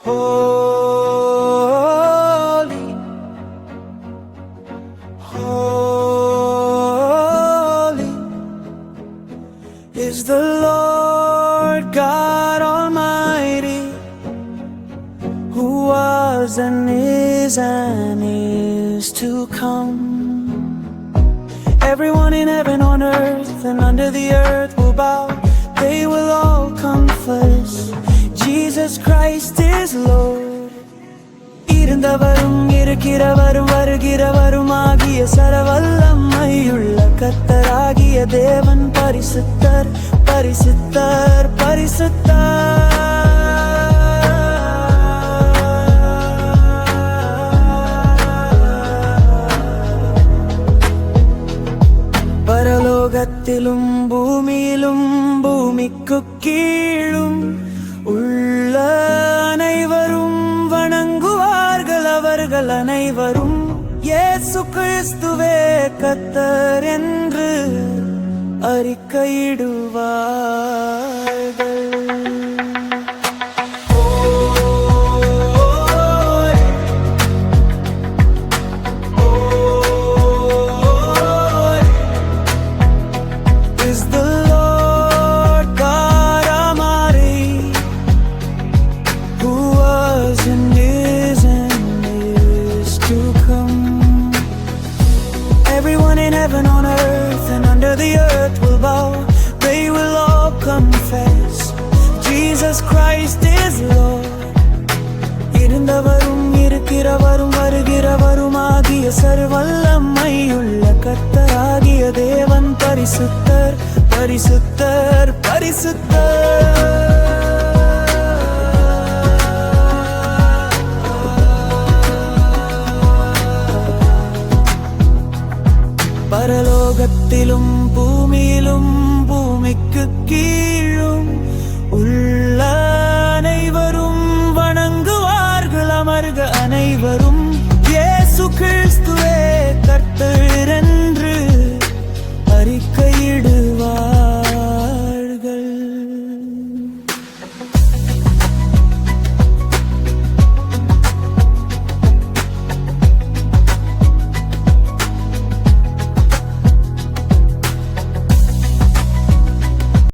Holy, holy is the Lord God Almighty, who was and is and is to come. Everyone in heaven, on earth, and under the earth will bow. They will all confess Jesus Christ is Lord. இருந்தவரும் இருக்கிறவரும் வருகிறவரும் ஆகிய சரவல்லம்மையுள்ள கத்தராகிய தேவன் பரிசுத்தர் பரிசுத்தர் பரிசுத்தர் பரலோகத்திலும் பூமியிலும் பூமிக்கு கீழும் அவர்கள் அனைவரும் இயேசு கிறிஸ்துவே கத்தர் என்று அறிக்கையிடுவார். இருக்கிறவரும் வருகிறவரும் ஆகிய சர்வல்லம்மையுள்ள கர்த்தராகிய தேவன் பரிசுத்தர் பரிசுத்தர் பரிசுத்தர். பரலோகத்திலும் பூமியிலும் Bíbaro.